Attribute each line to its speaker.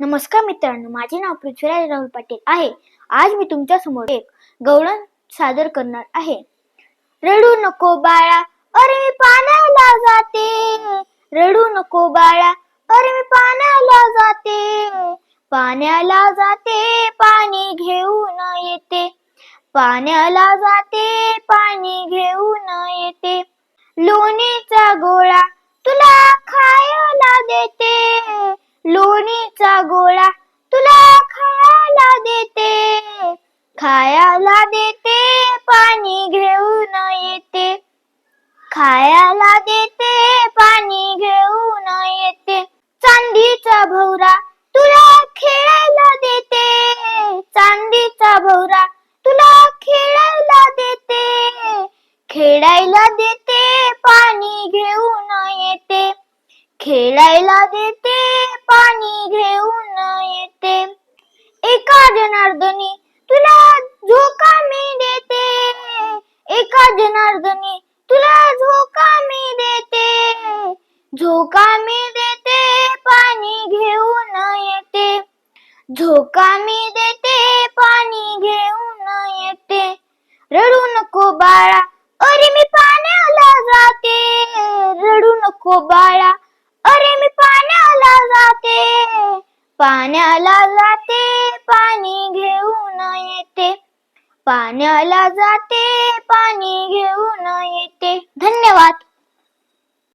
Speaker 1: नमस्कार मित्रांनो माझे नाव पृथ्वीराज राहुल पाटील आहे. आज मी तुमच्यासमोर एक गवळण सादर करणार आहे. रडू नको बाळा अरे मी पाण्याला जाते. रडू नको बाळा अरे मी पाण्याला जाते. पाण्याला जाते पाणी घेऊन येते. पाण्याला जाते पाणी घेऊन येते. लोणीचा गोळा लोणीचा गोळा तुला खायला देते. खायला देते पाणी घेऊन येते. खायला देते पाणी घेऊन येते. चांदीचा भवरा तुला खेळायला देते. चांदीचा भवरा तुला खेळायला देते. खेळायला देते पाणी घेऊन येते. खेळायला देते जनार्दनी तुला झोका मी देते. एका जनार्दनी तुला झोका मी देते. झोका मी देते पाणी घेऊन येते. झोका मी देते पाणी घेऊन येते. रडू नको बाळा अरे मी पाण्याला जाते. रडू नको बाळा अरे मी पाण्याला जाते. पाण्याला जाते पाणी घेऊन येते. पाण्याला जाते पाणी घेऊन येते. धन्यवाद.